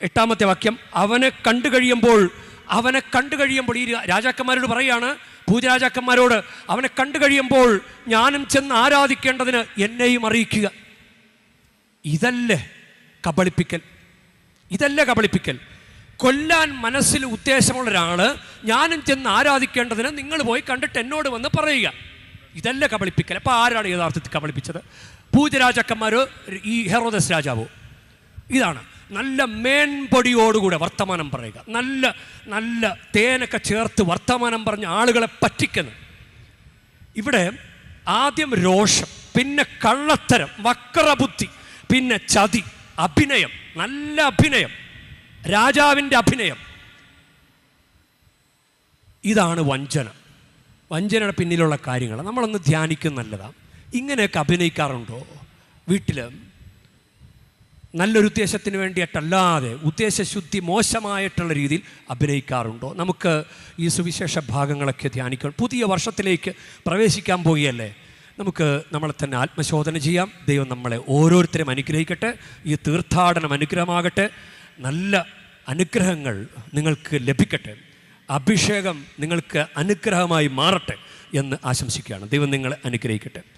എട്ടാമത്തെ വാക്യം അവനെ കണ്ടു കഴിയുമ്പോൾ അവനെ കണ്ടു കഴിയുമ്പോൾ ഈ രാജാക്കന്മാരോട് പറയാണ് ഭൂതരാജാക്കന്മാരോട് അവനെ കണ്ടു കഴിയുമ്പോൾ ഞാനും ചെന്ന് ആരാധിക്കേണ്ടതിന് എന്നെയും അറിയിക്കുക. ഇതല്ലേ കബളിപ്പിക്കൽ? ഇതല്ലേ കബളിപ്പിക്കൽ? കൊല്ലാൻ മനസ്സിൽ ഉദ്ദേശമുള്ള ഒരാൾ ഞാനും ചെന്ന് ആരാധിക്കേണ്ടതിന് നിങ്ങൾ പോയി കണ്ടിട്ട് എന്നോട് വന്ന് പറയുക. ഇതല്ലേ കബളിപ്പിക്കൽ? അപ്പോൾ ആരാണ് യഥാർത്ഥത്തിൽ കബളിപ്പിച്ചത്? പൂജരാജാക്കന്മാരോ ഈ ഹെറോദസ് രാജാവോ? ഇതാണ്. നല്ല മേൻപൊടിയോടുകൂടെ വർത്തമാനം പറയുക. നല്ല നല്ല തേനൊക്കെ ചേർത്ത് വർത്തമാനം പറഞ്ഞ ആളുകളെ പറ്റിക്കുന്നു. ഇവിടെ ആദ്യം രോഷം പിന്നെ കള്ളത്തരം വക്രബുദ്ധി പിന്നെ ചതി അഭിനയം നല്ല അഭിനയം രാജാവിന്റെ അഭിനയം. ഇതാണ് വഞ്ചന. വഞ്ചനയുടെ പിന്നിലുള്ള കാര്യങ്ങൾ. നമ്മളൊന്ന് ധ്യാനിക്കും നല്ലതാണ് ഇങ്ങനെയൊക്കെ അഭിനയിക്കാറുണ്ടോ? വീട്ടിൽ നല്ലൊരു ഉദ്ദേശത്തിന് വേണ്ടിയിട്ടല്ലാതെ ഉദ്ദേശശുദ്ധി മോശമായിട്ടുള്ള രീതിയിൽ അഭിനയിക്കാറുണ്ടോ? നമുക്ക് ഈ സുവിശേഷ ഭാഗങ്ങളൊക്കെ ധ്യാനിക്കണം പുതിയ വർഷത്തിലേക്ക് പ്രവേശിക്കാൻ പോവുകയല്ലേ? നമുക്ക് നമ്മളെ തന്നെ ആത്മശോധന ചെയ്യാം. ദൈവം നമ്മളെ ഓരോരുത്തരും അനുഗ്രഹിക്കട്ടെ. ഈ തീർത്ഥാടനം അനുഗ്രഹമാകട്ടെ. നല്ല അനുഗ്രഹങ്ങൾ നിങ്ങൾക്ക് ലഭിക്കട്ടെ. അഭിഷേകം നിങ്ങൾക്ക് അനുഗ്രഹമായി മാറട്ടെ എന്ന് ആശംസിക്കുകയാണ്. ദൈവം നിങ്ങളെ അനുഗ്രഹിക്കട്ടെ.